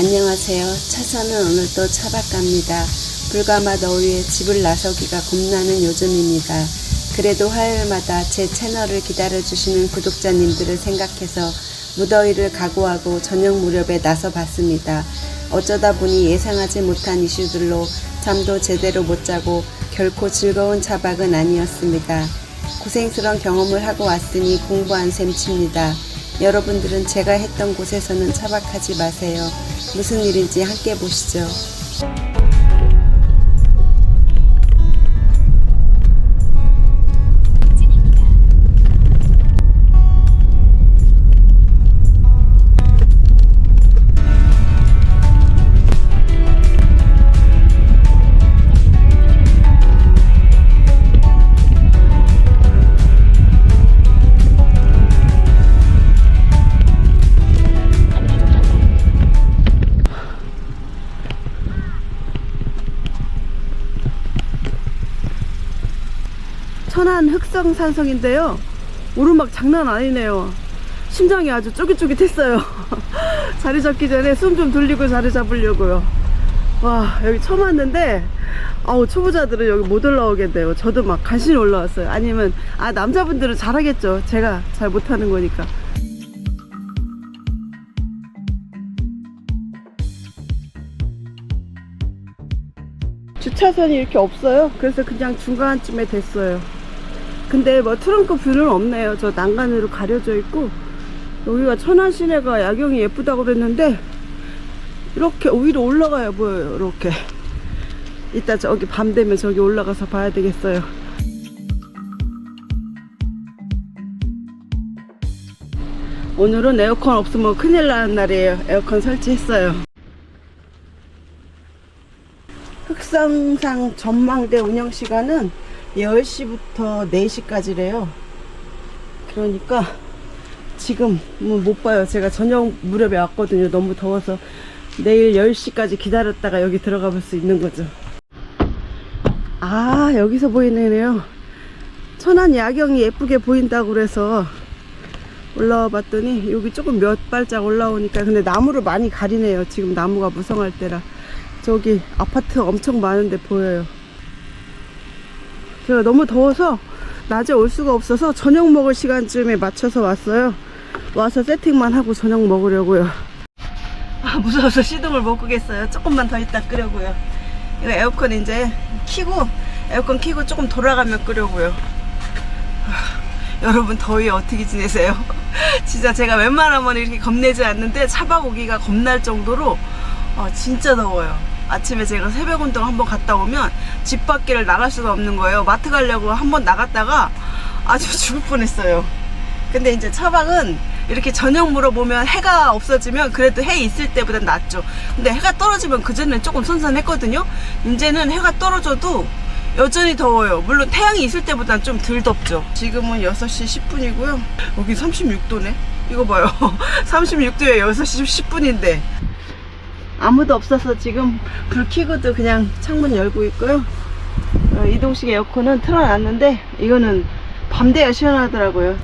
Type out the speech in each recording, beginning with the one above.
안녕하세요. 차선은 오늘도 차박갑니다. 불가마 너위에 집을 나서기가 겁나는 요즘입니다. 그래도 화요일마다 제 채널을 기다려주시는 구독자님들을 생각해서 무더위를 각오하고 저녁 무렵에 나서 봤습니다. 어쩌다 보니 예상하지 못한 이슈들로 잠도 제대로 못 자고 결코 즐거운 차박은 아니었습니다. 고생스러운 경험을 하고 왔으니 공부한 셈 칩니다. 여러분들은 제가 했던 곳에서는 차박하지 마세요. 무슨 일인지 함께 보시죠. 천안 흑성산성인데요. 오르막 장난 아니네요. 심장이 아주 쫄깃쫄깃했어요. 자리 잡기 전에 숨 좀 돌리고 자리 잡으려고요. 와 여기 처음 왔는데 아우 초보자들은 여기 못 올라오겠네요. 저도 막 간신히 올라왔어요. 아니면 아 남자분들은 잘하겠죠. 제가 잘 못하는 거니까. 주차선이 이렇게 없어요. 그래서 그냥 중간쯤에 됐어요. 근데 뭐 트렁크 뷰는 없네요. 저 난간으로 가려져 있고 여기가 천안 시내가 야경이 예쁘다고 그랬는데 이렇게 위로 올라가야 보여요. 이렇게 이따 저기 밤 되면 저기 올라가서 봐야 되겠어요. 오늘은 에어컨 없으면 큰일 나는 날이에요. 에어컨 설치했어요. 흑성상 전망대 운영 시간은 10시부터 4시까지래요. 그러니까 지금 뭐못 봐요. 제가 저녁 무렵에 왔거든요. 너무 더워서 내일 10시까지 기다렸다가 여기 들어가 볼 수 있는 거죠. 아, 여기서 보이네요. 천안 야경이 예쁘게 보인다고 그래서 올라와 봤더니 여기 조금 몇 발짝 올라오니까 근데 나무를 많이 가리네요. 지금 나무가 무성할 때라. 저기 아파트 엄청 많은데 보여요. 제가 너무 더워서 낮에 올 수가 없어서 저녁 먹을 시간쯤에 맞춰서 왔어요. 와서 세팅만 하고 저녁 먹으려고요. 아, 무서워서 시동을 못 끄겠어요. 조금만 더 있다 끄려고요. 이거 에어컨 이제 키고, 에어컨 키고 조금 돌아가면 끄려고요. 아, 여러분 더위 어떻게 지내세요? 진짜 제가 웬만하면 이렇게 겁내지 않는데 차박 오기가 겁날 정도로 아, 진짜 더워요. 아침에 제가 새벽 운동 한번 갔다 오면 집 밖에를 나갈 수가 없는 거예요. 마트 가려고 한번 나갔다가 아주 죽을 뻔했어요. 근데 이제 차박은 이렇게 저녁 물어보면 해가 없어지면 그래도 해 있을 때보단 낫죠. 근데 해가 떨어지면 그전엔 조금 선선했거든요. 이제는 해가 떨어져도 여전히 더워요. 물론 태양이 있을 때보단 좀 덜 덥죠. 지금은 6시 10분이고요. 여기 36도네. 이거 봐요. 36도에 6시 10분인데. 아무도 없어서 지금 불 켜고도 그냥 창문 열고 있고요. 어, 이동식 에어컨은 틀어놨는데 이거는 밤 돼야 시원하더라고요.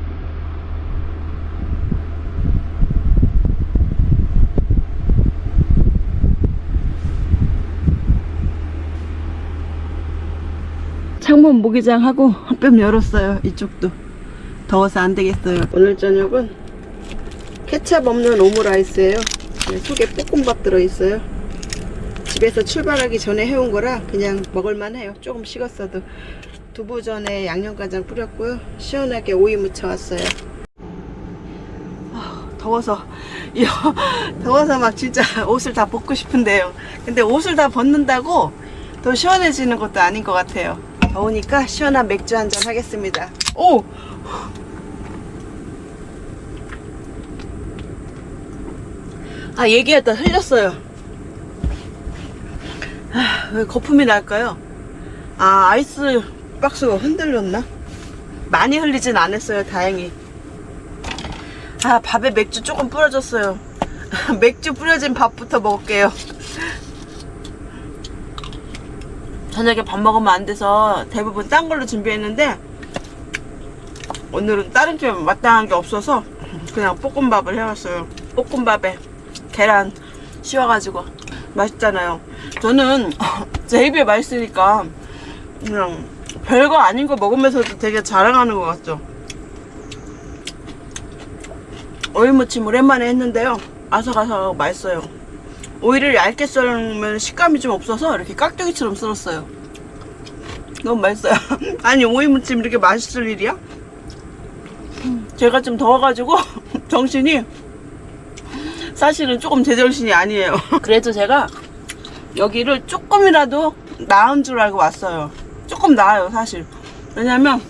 창문 모기장하고 한뼘 열었어요. 이쪽도 더워서 안 되겠어요. 오늘 저녁은 케찹 없는 오므라이스예요. 네, 속에 볶음밥 들어있어요. 집에서 출발하기 전에 해온 거라 그냥 먹을만 해요. 조금 식었어도 두부전에 양념간장 뿌렸고요. 시원하게 오이 무쳐왔어요. 아, 더워서 더워서 막 진짜 옷을 다 벗고 싶은데요. 근데 옷을 다 벗는다고 더 시원해지는 것도 아닌 것 같아요. 더우니까 시원한 맥주 한 잔 하겠습니다. 오! 아 얘기하다 흘렸어요. 아, 왜 거품이 날까요? 아 아이스 박스가 흔들렸나? 많이 흘리진 않았어요 다행히. 아 밥에 맥주 조금 뿌려줬어요. 맥주 뿌려진 밥부터 먹을게요. 저녁에 밥 먹으면 안 돼서 대부분 딴 걸로 준비했는데 오늘은 다른 집에 마땅한 게 없어서 그냥 볶음밥을 해왔어요. 볶음밥에 계란 씌워가지고 맛있잖아요. 저는 제 입에 맛있으니까 그냥 별거 아닌 거 먹으면서도 되게 자랑하는 것 같죠. 오이무침 오랜만에 했는데요. 아삭아삭하고 맛있어요. 오이를 얇게 썰면 식감이 좀 없어서 이렇게 깍두기처럼 썰었어요. 너무 맛있어요. 아니 오이무침 이렇게 맛있을 일이야? 제가 좀 더워가지고 정신이 사실은 조금 제정신이 아니에요. 그래도 제가 여기를 조금이라도 나은 줄 알고 왔어요. 조금 나아요, 사실. 왜냐면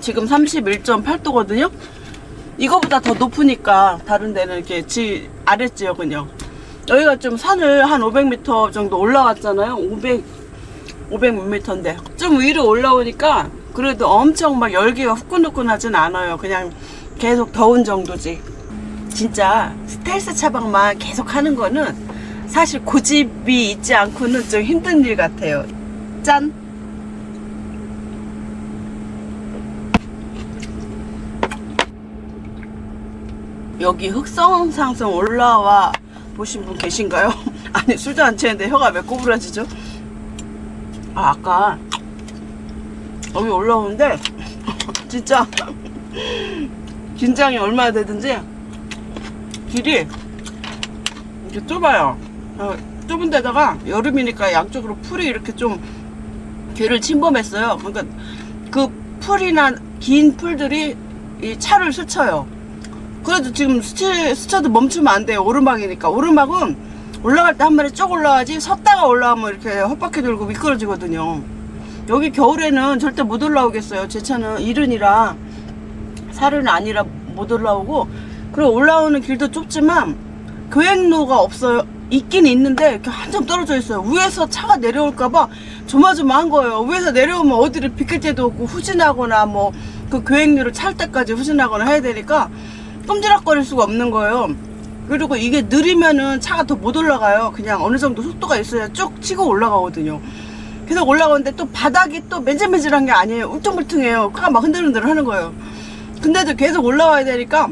지금 31.8도거든요. 이거보다 더 높으니까 다른 데는 이렇게 지 아랫지역은요. 여기가 좀 산을 한 500m 정도 올라왔잖아요. 500 500몇 미터인데 좀 위로 올라오니까 그래도 엄청 막 열기가 후끈후끈하진 않아요. 그냥 계속 더운 정도지. 진짜 스텔스 차박만 계속 하는 거는 사실 고집이 있지 않고는 좀 힘든 일 같아요. 짠! 여기 흑성 상승 올라와 보신 분 계신가요? 아니 술도 안 취했는데 혀가 왜 꼬부라지죠? 아 아까 여기 올라오는데 진짜 긴장이 얼마나 되든지 길이 이렇게 좁아요. 어, 좁은 데다가 여름이니까 양쪽으로 풀이 이렇게 좀 길을 침범했어요. 그러니까 그 풀이나 긴 풀들이 이 차를 스쳐요. 그래도 지금 스치, 스쳐도 멈추면 안 돼요. 오르막이니까. 오르막은 올라갈 때한 번에 쭉 올라가지 섰다가 올라가면 이렇게 헛바퀴 돌고 미끄러지거든요. 여기 겨울에는 절대 못 올라오겠어요. 제 차는 이른이라 살은 아니라 못 올라오고 그리고 올라오는 길도 좁지만 교행로가 없어요. 있긴 있는데 이렇게 한참 떨어져 있어요. 위에서 차가 내려올까봐 조마조마한 거예요. 위에서 내려오면 어디를 비킬 때도 없고 후진하거나 뭐 그 교행로를 찰 때까지 후진하거나 해야 되니까 꼼지락거릴 수가 없는 거예요. 그리고 이게 느리면은 차가 더 못 올라가요. 그냥 어느 정도 속도가 있어야 쭉 치고 올라가거든요. 계속 올라가는데 또 바닥이 또 맨질맨질한 게 아니에요. 울퉁불퉁해요. 차가 막 흔들흔들 하는 거예요. 근데도 계속 올라와야 되니까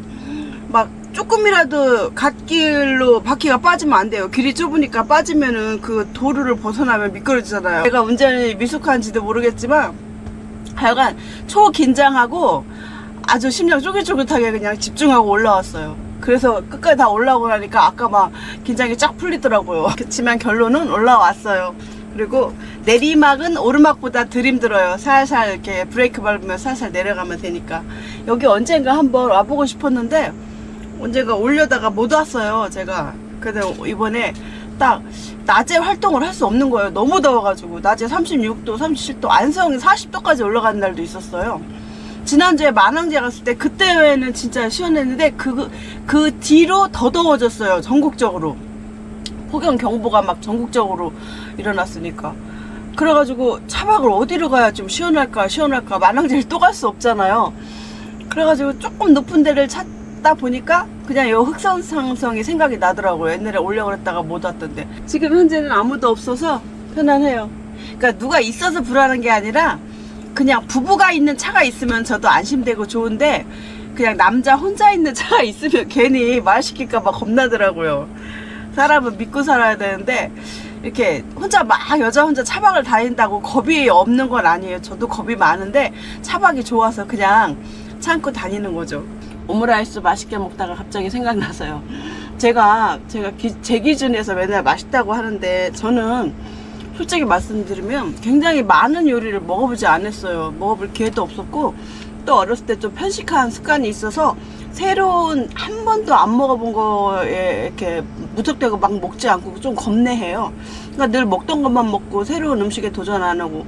막 조금이라도 갓길로 바퀴가 빠지면 안 돼요. 길이 좁으니까 빠지면은 그 도로를 벗어나면 미끄러지잖아요. 제가 운전이 미숙한지도 모르겠지만 하여간 초긴장하고 아주 심장 쫄깃쫄깃하게 그냥 집중하고 올라왔어요. 그래서 끝까지 다 올라오고 나니까 아까 막 긴장이 쫙 풀리더라고요. 그렇지만 결론은 올라왔어요. 그리고 내리막은 오르막보다 덜 힘들어요. 살살 이렇게 브레이크 밟으면 살살 내려가면 되니까. 여기 언젠가 한번 와보고 싶었는데 언젠가 올려다가 못 왔어요. 제가. 근데 이번에 딱 낮에 활동을 할 수 없는 거예요. 너무 더워가지고 낮에 36도, 37도, 안성이 40도까지 올라가는 날도 있었어요. 지난주에 만항제 갔을 때 그때는 진짜 시원했는데 그, 그 뒤로 더 더워졌어요. 전국적으로. 폭염 경보가 막 전국적으로 일어났으니까. 그래가지고 차박을 어디로 가야 좀 시원할까 시원할까 만항제를 또 갈 수 없잖아요. 그래가지고 조금 높은 데를 찾 다 보니까 그냥 요 흑선 상성이 생각이 나더라고요. 옛날에 올려고 그랬다가 못 왔던데. 지금 현재는 아무도 없어서 편안해요. 그러니까 누가 있어서 불안한 게 아니라 그냥 부부가 있는 차가 있으면 저도 안심되고 좋은데 그냥 남자 혼자 있는 차가 있으면 괜히 말 시킬까봐 겁나더라고요. 사람은 믿고 살아야 되는데 이렇게 혼자 막 여자 혼자 차박을 다닌다고 겁이 없는 건 아니에요. 저도 겁이 많은데 차박이 좋아서 그냥 참고 다니는 거죠. 오므라이스 맛있게 먹다가 갑자기 생각나서요. 제가 제가 기- 제 기준에서 맨날 맛있다고 하는데 저는 솔직히 말씀드리면 굉장히 많은 요리를 먹어보지 않았어요. 먹어볼 기회도 없었고 또 어렸을 때 좀 편식한 습관이 있어서 새로운 한 번도 안 먹어본 거에 이렇게 무턱대고 막 먹지 않고 좀 겁내해요. 그러니까 늘 먹던 것만 먹고 새로운 음식에 도전 안 하고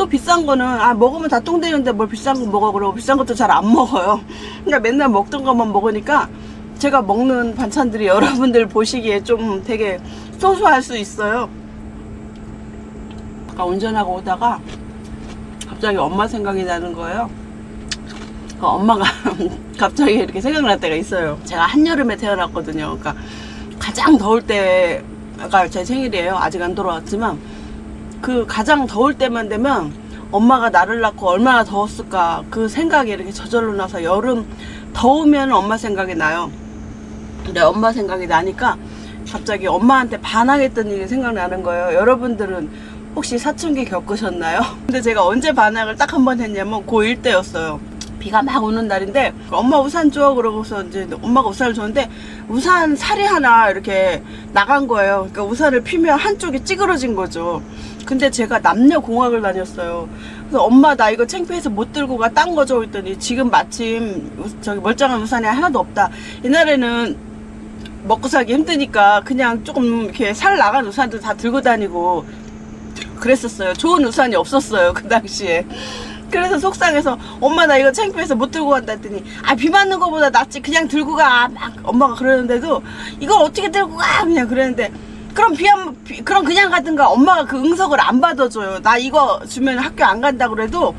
또 비싼 거는 아 먹으면 다 똥 되는데 뭘 비싼 거 먹어 그러고 비싼 것도 잘 안 먹어요. 그러니까 맨날 먹던 것만 먹으니까 제가 먹는 반찬들이 여러분들 보시기에 좀 되게 소소할 수 있어요. 아까 운전하고 오다가 갑자기 엄마 생각이 나는 거예요. 그 엄마가 갑자기 이렇게 생각날 때가 있어요. 제가 한여름에 태어났거든요. 그러니까 가장 더울 때가 제 생일이에요. 아직 안 돌아왔지만 그 가장 더울 때만 되면 엄마가 나를 낳고 얼마나 더웠을까 그 생각이 이렇게 저절로 나서 여름 더우면 엄마 생각이 나요. 근데 엄마 생각이 나니까 갑자기 엄마한테 반항했던 일이 생각나는 거예요. 여러분들은 혹시 사춘기 겪으셨나요? 근데 제가 언제 반항을 딱 한 번 했냐면 고1 때였어요. 비가 막 오는 날인데 엄마 우산 줘 그러고서 이제 엄마가 우산을 줬는데 우산 살이 하나 이렇게 나간 거예요. 그러니까 우산을 피면 한쪽이 찌그러진 거죠. 근데 제가 남녀 공학을 다녔어요. 그래서 엄마 나 이거 창피해서 못 들고 가 딴거줘 했더니 지금 마침 우- 저기 멀쩡한 우산이 하나도 없다. 옛날에는 먹고 살기 힘드니까 그냥 조금 이렇게 살 나간 우산도 다 들고 다니고 그랬었어요. 좋은 우산이 없었어요. 그 당시에. 그래서 속상해서 엄마 나 이거 창피해서 못 들고 간다 했더니 아 비 맞는 거보다 낫지 그냥 들고 가 막 엄마가 그러는데도 이걸 어떻게 들고 가 그냥 그랬는데 그럼 비한 비, 그럼 그냥 가든가. 엄마가 그 응석을 안 받아줘요. 나 이거 주면 학교 안 간다 그래도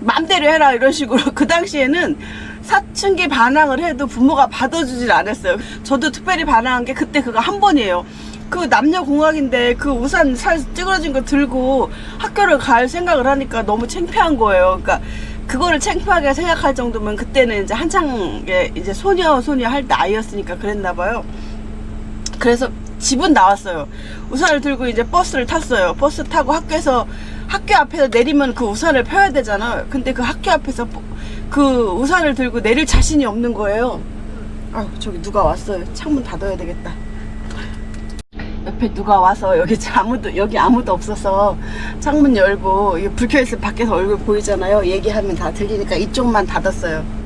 맘대로 해라 이런 식으로. 그 당시에는 사춘기 반항을 해도 부모가 받아주질 않았어요. 저도 특별히 반항한 게 그때 그거 한 번이에요. 그 남녀 공학인데 그 우산 살 찌그러진 거 들고 학교를 갈 생각을 하니까 너무 창피한 거예요. 그러니까 그거를 창피하게 생각할 정도면 그때는 이제 한창 이제 소녀 소녀 할 나이였으니까 그랬나 봐요. 그래서 집은 나왔어요. 우산을 들고 이제 버스를 탔어요. 버스 타고 학교에서 학교 앞에서 내리면 그 우산을 펴야 되잖아요. 근데 그 학교 앞에서 그 우산을 들고 내릴 자신이 없는 거예요. 아 저기 누가 왔어요. 창문 닫아야 되겠다. 옆에 누가 와서 여기 아무도 여기 아무도 없어서 창문 열고 불 켜있을 밖에서 얼굴 보이잖아요. 얘기하면 다 들리니까 이쪽만 닫았어요.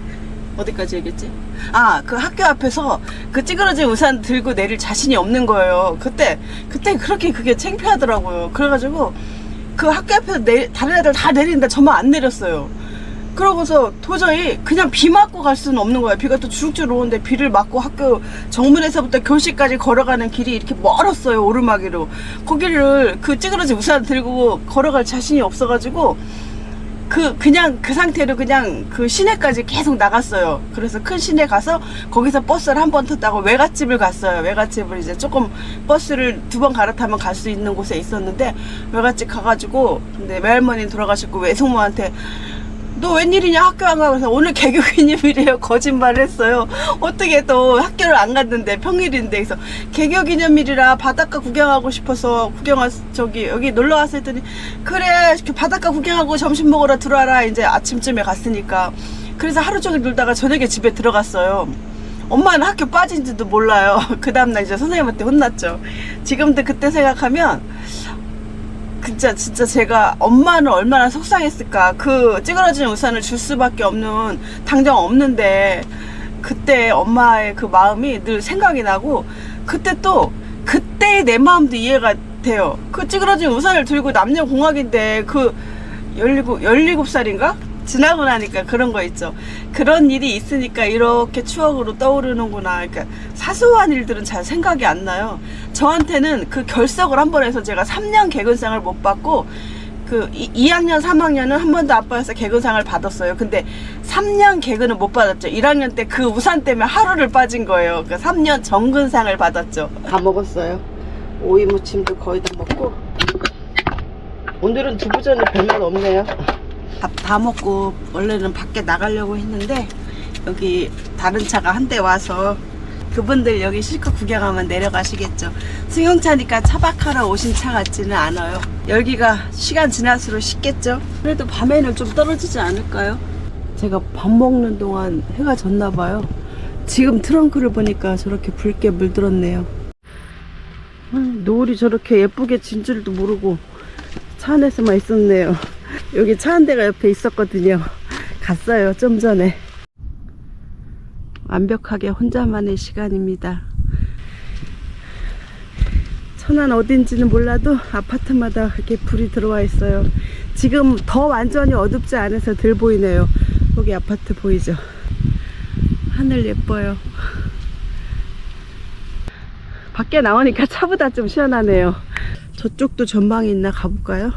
어디까지 얘기했지? 아, 그 학교 앞에서 그 찌그러진 우산 들고 내릴 자신이 없는 거예요. 그때, 그때 그렇게 그게 창피하더라고요. 그래가지고 그 학교 앞에서 내, 다른 애들 다 내리는데 저만 안 내렸어요. 그러고서 도저히 그냥 비 맞고 갈 수는 없는 거예요. 비가 또 주룩주룩 오는데 비를 맞고 학교 정문에서부터 교실까지 걸어가는 길이 이렇게 멀었어요. 오르막이로. 거기를 그 찌그러진 우산 들고 걸어갈 자신이 없어가지고 그 그냥 그 상태로 그냥 그 시내까지 계속 나갔어요. 그래서 큰 시내 가서 거기서 버스를 한 번 탔다고 외갓집을 갔어요. 외갓집을 이제 조금 버스를 두 번 갈아타면 갈 수 있는 곳에 있었는데 외갓집 가가지고 근데 외할머니 돌아가셨고 외숙모한테 너 웬일이냐 학교 안 그래서 오늘 개교 기념일이에요. 거짓말을 했어요. 어떻게 또 학교를 안 갔는데 평일인데. 그래서 개교 기념일이라 바닷가 구경하고 싶어서 구경 왔 저기 여기 놀러 왔을 때니 그래 바닷가 구경하고 점심 먹으러 들어와라. 이제 아침쯤에 갔으니까. 그래서 하루 종일 놀다가 저녁에 집에 들어갔어요. 엄마는 학교 빠진지도 몰라요. 그 다음날 이제 선생님한테 혼났죠. 지금도 그때 생각하면 진짜 진짜 제가 엄마는 얼마나 속상했을까 그 찌그러진 우산을 줄 수밖에 없는 당장 없는데 그때 엄마의 그 마음이 늘 생각이 나고 그때 또 그때의 내 마음도 이해가 돼요 그 찌그러진 우산을 들고 남녀 공학인데 그 17, 17살인가? 지나고 나니까 그런 거 있죠. 그런 일이 있으니까 이렇게 추억으로 떠오르는구나. 그러니까 사소한 일들은 잘 생각이 안 나요. 저한테는 그 결석을 한 번 해서 제가 3년 개근상을 못 받고 그 2, 학년 3학년은 한 번도 아빠에서 개근상을 받았어요. 근데 3년 개근은 못 받았죠. 1학년 때 그 우산 때문에 하루를 빠진 거예요. 그 3년 정근상을 받았죠. 다 먹었어요. 오이 무침도 거의 다 먹고 오늘은 두부전이 별말 없네요. 밥 다 먹고 원래는 밖에 나가려고 했는데 여기 다른 차가 한 대 와서 그분들 여기 실컷 구경하면 내려가시겠죠. 승용차니까 차박하러 오신 차 같지는 않아요. 열기가 시간 지날수록 식겠죠. 그래도 밤에는 좀 떨어지지 않을까요? 제가 밥 먹는 동안 해가 졌나 봐요. 지금 트렁크를 보니까 저렇게 붉게 물들었네요. 음, 노을이 저렇게 예쁘게 진 줄도 모르고 차 안에서만 있었네요. 여기 차 한 대가 옆에 있었거든요. 갔어요, 좀 전에. 완벽하게 혼자만의 시간입니다. 천안 어딘지는 몰라도 아파트마다 이렇게 불이 들어와 있어요. 지금 더 완전히 어둡지 않아서 덜 보이네요. 거기 아파트 보이죠? 하늘 예뻐요. 밖에 나오니까 차보다 좀 시원하네요. 저쪽도 전망이 있나 가볼까요?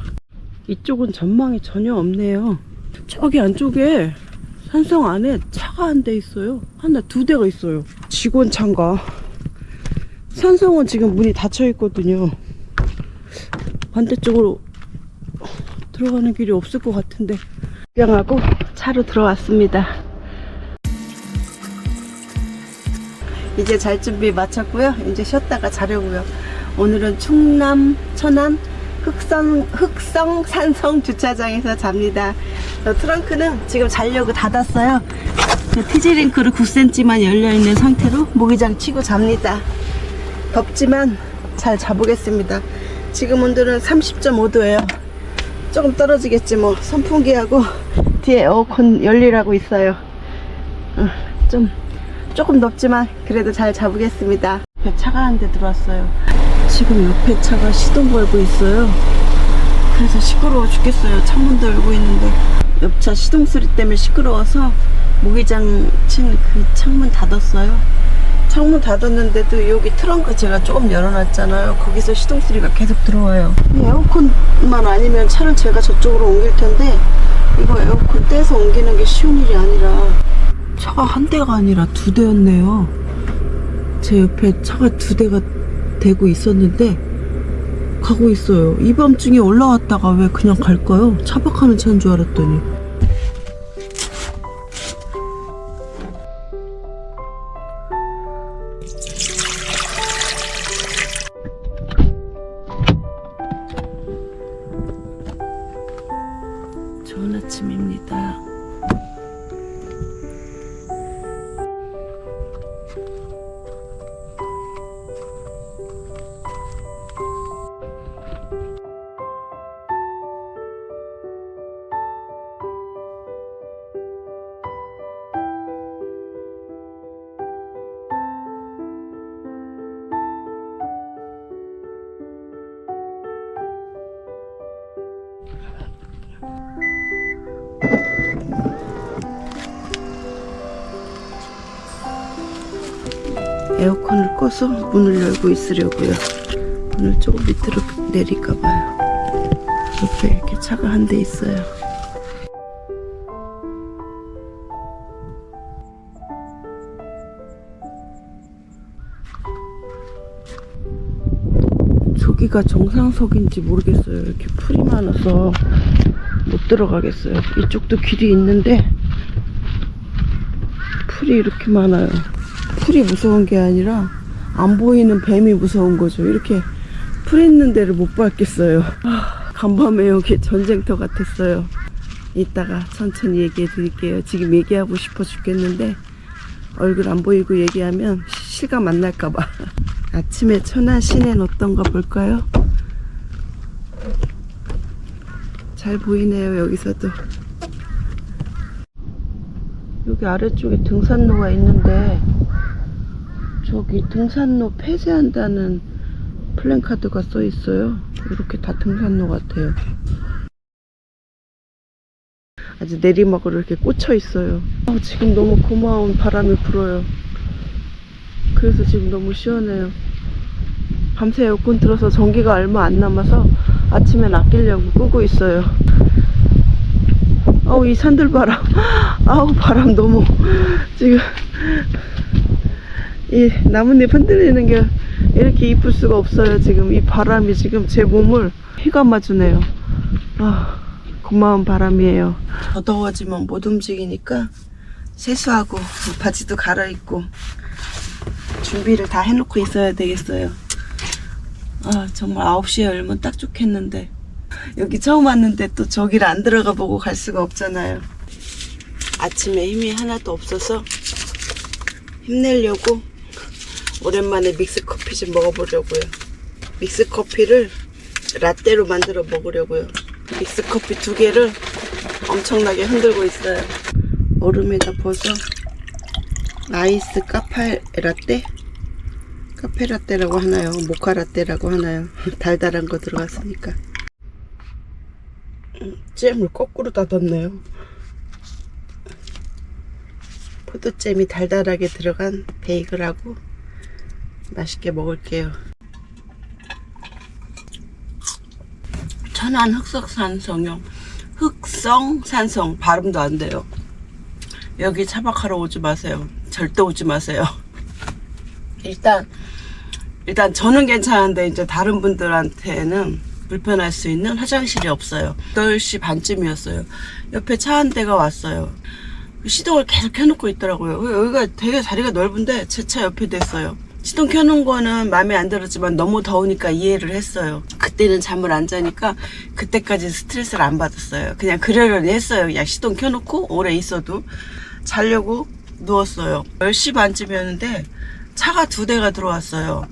이쪽은 전망이 전혀 없네요. 저기 안쪽에 산성 안에 차가 한 대 있어요. 하나, 두 대가 있어요. 직원 차인가? 산성은 지금 문이 닫혀 있거든요. 반대쪽으로 들어가는 길이 없을 것 같은데. 구경하고 차로 들어왔습니다. 이제 잘 준비 마쳤고요. 이제 쉬었다가 자려고요. 오늘은 충남 천안 흑성 흑성 산성 주차장에서 잡니다. 저 트렁크는 지금 자려고 닫았어요. 그 티즈링크로 9cm만 열려 있는 상태로 모기장 치고 잡니다. 덥지만 잘 자보겠습니다. 지금 온도는 30.5도예요. 조금 떨어지겠지 뭐 선풍기하고 뒤에 에어컨 열리라고 있어요. 어, 좀 조금 덥지만 그래도 잘 잡으겠습니다. 옆에 차가 한대 들어왔어요. 지금 옆에 차가 시동 걸고 있어요. 그래서 시끄러워 죽겠어요. 창문도 열고 있는데 옆차 시동 소리 때문에 시끄러워서 모기장 친 그 창문 닫았어요. 창문 닫았는데도 여기 트렁크 제가 조금 열어놨잖아요. 거기서 시동 소리가 계속 들어와요. 이 에어컨만 아니면 차를 제가 저쪽으로 옮길 텐데 이거 에어컨 떼서 옮기는 게 쉬운 일이 아니라 차가 한 대가 아니라 두 대였네요. 제 옆에 차가 두 대가 대고 있었는데 가고 있어요. 이 밤중에 올라왔다가 왜 그냥 갈까요? 차박하는 차인 줄 알았더니. 꺼서 문을 열고 있으려고요. 문을 조금 밑으로 내릴까봐요. 옆에 이렇게 차가 한 대 있어요. 저기가 정상석인지 모르겠어요. 이렇게 풀이 많아서 못 들어가겠어요. 이쪽도 길이 있는데 풀이 이렇게 많아요. 풀이 무서운 게 아니라 안 보이는 뱀이 무서운 거죠. 이렇게 풀 있는 데를 못 밟겠어요. 아, 간밤에 여기 전쟁터 같았어요. 이따가 천천히 얘기해 드릴게요. 지금 얘기하고 싶어 죽겠는데 얼굴 안 보이고 얘기하면 시- 실감 안 날까봐. 아침에 천안 시내는 어떤가 볼까요? 잘 보이네요, 여기서도. 여기 아래쪽에 등산로가 있는데 저기 등산로 폐쇄한다는 플랜카드가 써 있어요. 이렇게 다 등산로 같아요. 아주 내리막으로 이렇게 꽂혀 있어요. 아, 지금 너무 고마운 바람이 불어요. 그래서 지금 너무 시원해요. 밤새 에어컨 틀어서 전기가 얼마 안 남아서 아침엔 아끼려고 끄고 있어요. 아우 이 산들바람 아우 바람 너무 지금 이 나뭇잎 흔들리는 게 이렇게 이쁠 수가 없어요 지금. 이 바람이 지금 제 몸을 휘감아주네요. 아 고마운 바람이에요. 더 더워지면 못 움직이니까 세수하고 바지도 갈아입고 준비를 다 해놓고 있어야 되겠어요. 아 정말 9시에 열면 딱 좋겠는데. 여기 처음 왔는데 또 저기를 안 들어가 보고 갈 수가 없잖아요. 아침에 힘이 하나도 없어서 힘내려고 오랜만에 믹스 커피 좀 먹어보려고요. 믹스 커피를 라떼로 만들어 먹으려고요. 믹스 커피 두 개를 엄청나게 흔들고 있어요. 얼음에다 벗어 아이스 카페 라떼? 카페 라떼라고 하나요? 모카 라떼라고 하나요? 달달한 거 들어갔으니까. 잼을 거꾸로 닫았네요. 포도잼이 달달하게 들어간 베이글하고 맛있게 먹을게요. 천안 흑석산성형 흑성산성 발음도 안 돼요. 여기 차박하러 오지 마세요. 절대 오지 마세요. 일단 일단 저는 괜찮은데 이제 다른 분들한테는 불편할 수 있는 화장실이 없어요. 8시 반쯤이었어요. 옆에 차 한 대가 왔어요. 시동을 계속 켜놓고 있더라고요. 여기가 되게 자리가 넓은데 제 차 옆에 됐어요. 시동 켜놓은 거는 마음에 안 들었지만 너무 더우니까 이해를 했어요. 그때는 잠을 안 자니까 그때까지 스트레스를 안 받았어요. 그냥 그러려니 했어요. 그냥 시동 켜놓고 오래 있어도 자려고 누웠어요. 10시 반쯤이었는데 차가 두 대가 들어왔어요.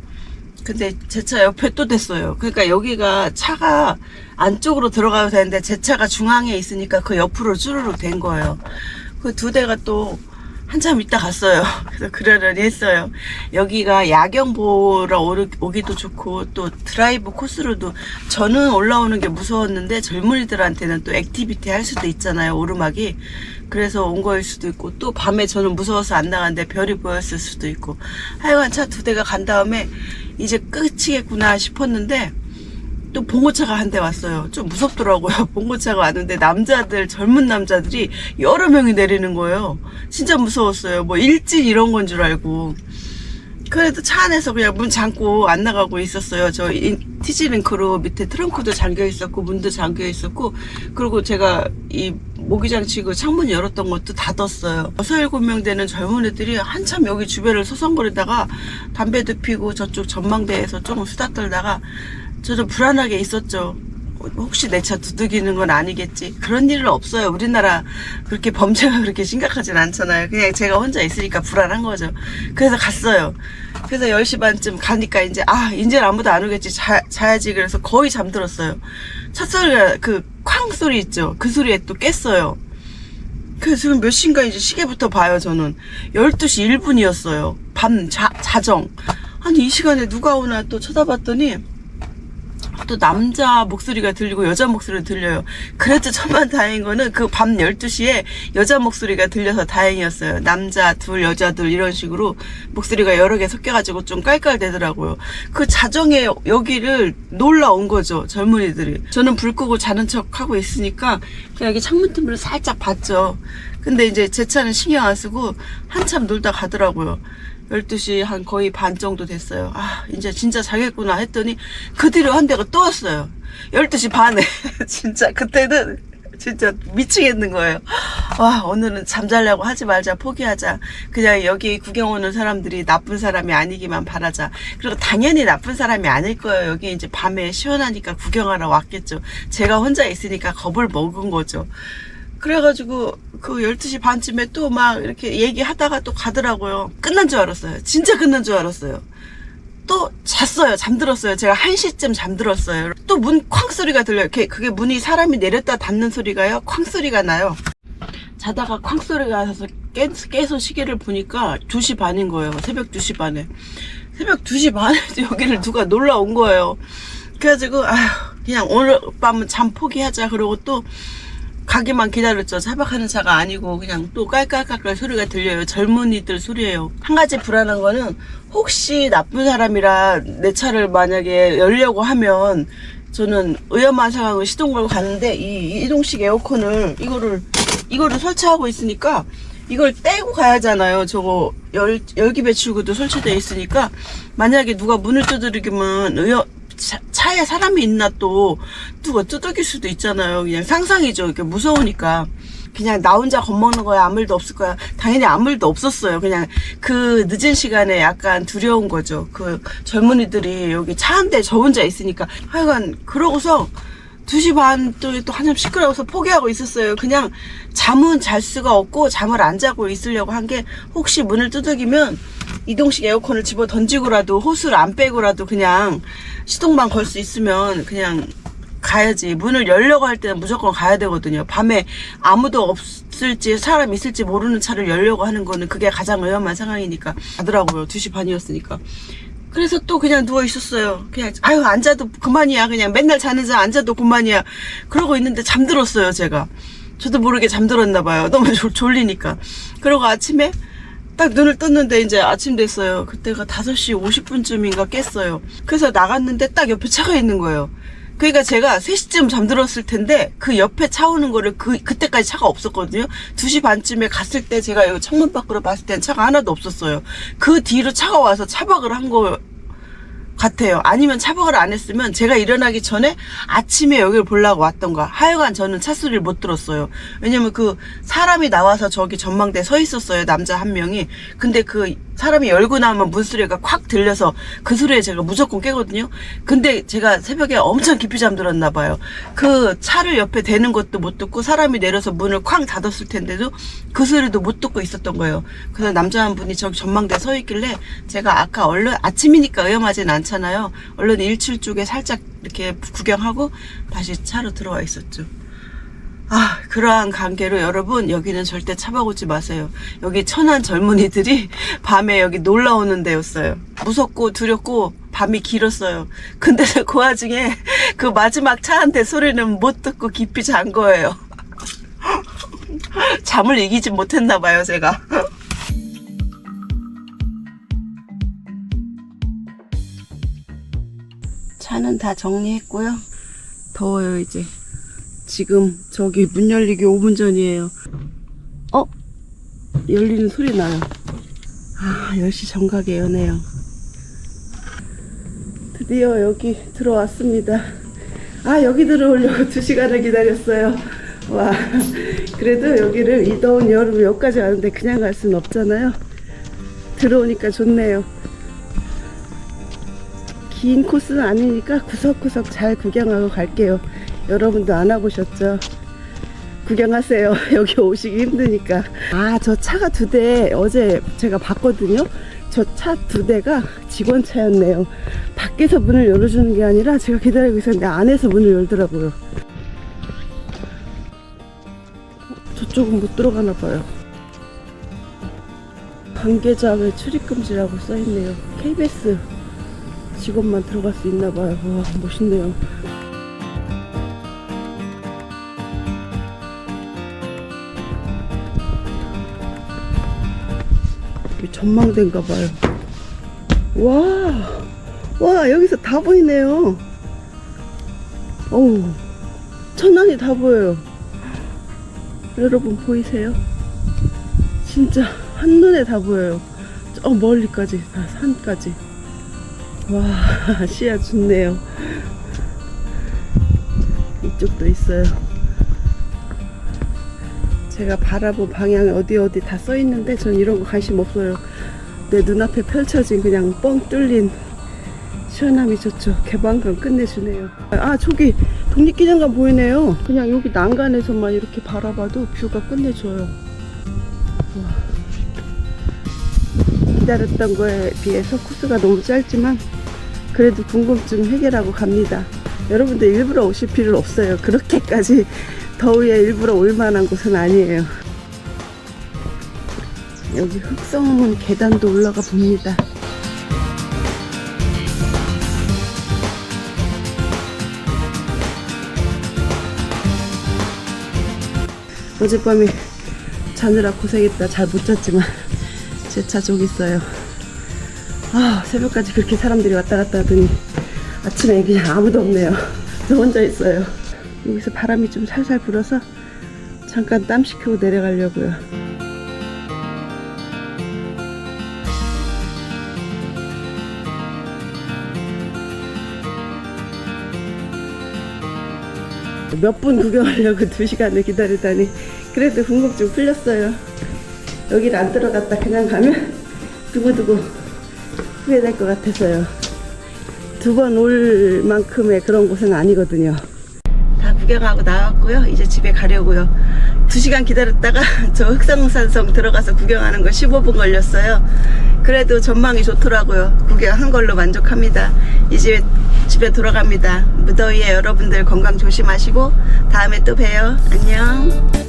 근데 제 차 옆에 또 됐어요. 그러니까 여기가 차가 안쪽으로 들어가도 되는데 제 차가 중앙에 있으니까 그 옆으로 쭈르륵 된 거예요. 그 두 대가 또 한참 있다 갔어요. 그래서 그러려니 했어요. 여기가 야경 보러 오기도 좋고 또 드라이브 코스로도 저는 올라오는 게 무서웠는데 젊은이들한테는 또 액티비티 할 수도 있잖아요. 오르막이. 그래서 온 거일 수도 있고 또 밤에 저는 무서워서 안 나갔는데 별이 보였을 수도 있고 하여간 차 두 대가 간 다음에 이제 끝이겠구나 싶었는데 또 봉고차가 한 대 왔어요. 좀 무섭더라고요. 봉고차가 왔는데 남자들 젊은 남자들이 여러 명이 내리는 거예요. 진짜 무서웠어요. 뭐 일진 이런 건 줄 알고. 그래도 차 안에서 그냥 문 잠고 안 나가고 있었어요. 저 인- 티지링크로 밑에 트렁크도 잠겨 있었고 문도 잠겨 있었고 그리고 제가 이 모기장 치고 창문 열었던 것도 닫았어요. 여섯 일곱 명 되는 젊은이들이 한참 여기 주변을 서성거리다가 담배도 피고 저쪽 전망대에서 조금 수다 떨다가 저도 불안하게 있었죠. 혹시 내 차 두들기는 건 아니겠지. 그런 일은 없어요. 우리나라 그렇게 범죄가 그렇게 심각하진 않잖아요. 그냥 제가 혼자 있으니까 불안한 거죠. 그래서 갔어요. 그래서 10시 반쯤 가니까 이제, 아, 이제는 아무도 안 오겠지. 자, 자야지. 그래서 거의 잠들었어요. 차 소리가 그 쾅 소리 있죠. 그 소리에 또 깼어요. 그래서 지금 몇 시인가 이제 시계부터 봐요, 저는. 12시 1분이었어요. 밤 자, 자정. 아니, 이 시간에 누가 오나 또 쳐다봤더니, 또 남자 목소리가 들리고 여자 목소리가 들려요. 그래도 천만 다행인 거는 그 밤 12시에 여자 목소리가 들려서 다행이었어요. 남자 둘, 여자 둘 이런 식으로 목소리가 여러 개 섞여가지고 좀 깔깔대더라고요. 그 자정에 여기를 놀러 온 거죠. 젊은이들이. 저는 불 끄고 자는 척 하고 있으니까 그냥 여기 창문 틈으로 살짝 봤죠. 근데 이제 제 차는 신경 안 쓰고 한참 놀다 가더라고요. 12시 한 거의 반 정도 됐어요. 아, 이제 진짜 자겠구나 했더니 그 뒤로 한 대가 또 왔어요. 12시 반에. 진짜 그때는 진짜 미치겠는 거예요. 와, 오늘은 잠자려고 하지 말자, 포기하자. 그냥 여기 구경 오는 사람들이 나쁜 사람이 아니기만 바라자. 그리고 당연히 나쁜 사람이 아닐 거예요. 여기 이제 밤에 시원하니까 구경하러 왔겠죠. 제가 혼자 있으니까 겁을 먹은 거죠. 그래가지고 그 12시 반쯤에 또 막 이렇게 얘기하다가 또 가더라고요. 끝난 줄 알았어요. 진짜 끝난 줄 알았어요. 또 잤어요. 잠들었어요. 제가 1시쯤 잠들었어요. 또 문 쾅 소리가 들려요. 그게 문이 사람이 내렸다 닫는 소리가요. 쾅 소리가 나요. 자다가 쾅 소리가 나서 깨, 깨서 시계를 보니까 2시 반인 거예요. 새벽 2시 반에. 새벽 2시 반에 여기를 누가 놀러 온 거예요. 그래가지고 아휴 그냥 오늘 밤은 잠 포기하자 그러고 또 가기만 기다렸죠. 차박하는 차가 아니고 그냥 또 깔깔깔깔 소리가 들려요. 젊은이들 소리예요. 한 가지 불안한 거는 혹시 나쁜 사람이라 내 차를 만약에 열려고 하면 저는 위험한 상황을 시동 걸고 가는데 이 이동식 에어컨을 이거를 이거를 설치하고 있으니까 이걸 떼고 가야잖아요. 저거 열 열기 배출구도 설치되어 있으니까 만약에 누가 문을 두드리기면 의여 차, 차에 사람이 있나 또 누가 두들길 수도 있잖아요. 그냥 상상이죠. 이렇게 무서우니까. 그냥 나 혼자 겁먹는 거야. 아무 일도 없을 거야. 당연히 아무 일도 없었어요. 그냥 그 늦은 시간에 약간 두려운 거죠. 그 젊은이들이 여기 차 한 대 저 혼자 있으니까. 하여간 그러고서 2시 반 또, 또 한참 시끄러워서 포기하고 있었어요. 그냥 잠은 잘 수가 없고 잠을 안 자고 있으려고 한 게 혹시 문을 두들기면 이동식 에어컨을 집어 던지고라도 호스를 안 빼고라도 그냥 시동만 걸 수 있으면 그냥 가야지. 문을 열려고 할 때는 무조건 가야 되거든요. 밤에 아무도 없을지 사람 있을지 모르는 차를 열려고 하는 거는 그게 가장 위험한 상황이니까 가더라고요. 2시 반이었으니까. 그래서 또 그냥 누워 있었어요. 그냥 아유 앉아도 그만이야. 그냥 맨날 자는 자 앉아도 그만이야. 그러고 있는데 잠들었어요, 제가. 저도 모르게 잠들었나 봐요. 너무 졸- 졸리니까. 그러고 아침에 딱 눈을 떴는데 이제 아침 됐어요. 그때가 5시 50분쯤인가 깼어요. 그래서 나갔는데 딱 옆에 차가 있는 거예요. 그러니까 제가 3시쯤 잠들었을 텐데 그 옆에 차 오는 거를 그 그때까지 차가 없었거든요. 2시 반쯤에 갔을 때 제가 여기 창문 밖으로 봤을 땐 차가 하나도 없었어요. 그 뒤로 차가 와서 차박을 한 거 같아요. 아니면 차박을 안 했으면 제가 일어나기 전에 아침에 여기를 보려고 왔던가. 하여간 저는 차 소리를 못 들었어요. 왜냐면 그 사람이 나와서 저기 전망대에 서 있었어요. 남자 한 명이. 근데 그 사람이 열고 나면 문소리가 콱 들려서 그 소리에 제가 무조건 깨거든요. 근데 제가 새벽에 엄청 깊이 잠들었나 봐요. 그 차를 옆에 대는 것도 못 듣고 사람이 내려서 문을 쾅 닫았을 텐데도 그 소리도 못 듣고 있었던 거예요. 그래서 남자 한 분이 저기 전망대에 서 있길래 제가 아까 얼른 아침이니까 위험하진 않잖아요. 얼른 일출 쪽에 살짝 이렇게 구경하고 다시 차로 들어와 있었죠. 아, 그러한 관계로 여러분, 여기는 절대 차박 오지 마세요. 여기 천한 젊은이들이 밤에 여기 놀러 오는 데였어요. 무섭고 두렵고 밤이 길었어요. 근데 그 와중에 그 마지막 차 한 대 소리는 못 듣고 깊이 잔 거예요. 잠을 이기지 못했나 봐요, 제가. 차는 다 정리했고요. 더워요, 이제. 지금 저기 문 열리기 5분 전이에요. 어? 열리는 소리 나요. 아, 10시 정각에 여네요. 드디어 여기 들어왔습니다. 아, 여기 들어오려고 2시간을 기다렸어요. 와, 그래도 여기를 이 더운 여름 여기까지 왔는데 그냥 갈 수는 없잖아요. 들어오니까 좋네요. 긴 코스는 아니니까 구석구석 잘 구경하고 갈게요. 여러분도 안 와보셨죠? 구경하세요. 여기 오시기 힘드니까. 아, 저 차가 두 대 어제 제가 봤거든요. 저 차 두 대가 직원 차였네요. 밖에서 문을 열어주는 게 아니라 제가 기다리고 있었는데 안에서 문을 열더라고요. 저쪽은 못 들어가나 봐요. 관계자 외 출입금지라고 써있네요. KBS 직원만 들어갈 수 있나 봐요. 와, 멋있네요. 전망대인가 봐요. 와, 와, 여기서 다 보이네요. 어우, 천안이 다 보여요. 여러분 보이세요? 진짜 한눈에 다 보여요. 저 멀리까지, 다 산까지. 와, 시야 좋네요. 이쪽도 있어요. 제가 바라본 방향에 어디 어디 다 써 있는데 전 이런 거 관심 없어요. 내 눈앞에 펼쳐진 그냥 뻥 뚫린 시원함이 좋죠. 개방감 끝내주네요. 아 저기 독립기념관 보이네요. 그냥 여기 난간에서만 이렇게 바라봐도 뷰가 끝내줘요. 와. 기다렸던 거에 비해서 코스가 너무 짧지만 그래도 궁금증 해결하고 갑니다. 여러분들 일부러 오실 필요 없어요. 그렇게까지 더위에 일부러 올 만한 곳은 아니에요. 여기 흑성문 계단도 올라가 봅니다. 어젯밤에 자느라 고생했다. 잘 못 잤지만 제 차 저기 있어요. 아 새벽까지 그렇게 사람들이 왔다 갔다 하더니 아침에 그냥 아무도 없네요. 저 혼자 있어요. 여기서 바람이 좀 살살 불어서 잠깐 땀 식히고 내려가려고요. 몇 분 구경하려고 두 시간을 기다리다니 그래도 궁금증 풀렸어요. 여기를 안 들어갔다 그냥 가면 두고두고 후회될 것 같아서요. 두 번 올 만큼의 그런 곳은 아니거든요. 다 구경하고 나왔고요. 이제 집에 가려고요. 두 시간 기다렸다가 저 흑성산성 들어가서 구경하는 거 15분 걸렸어요. 그래도 전망이 좋더라고요. 구경한 걸로 만족합니다. 이제 집에 돌아갑니다. 무더위에 여러분들 건강 조심하시고 다음에 또 봬요. 안녕.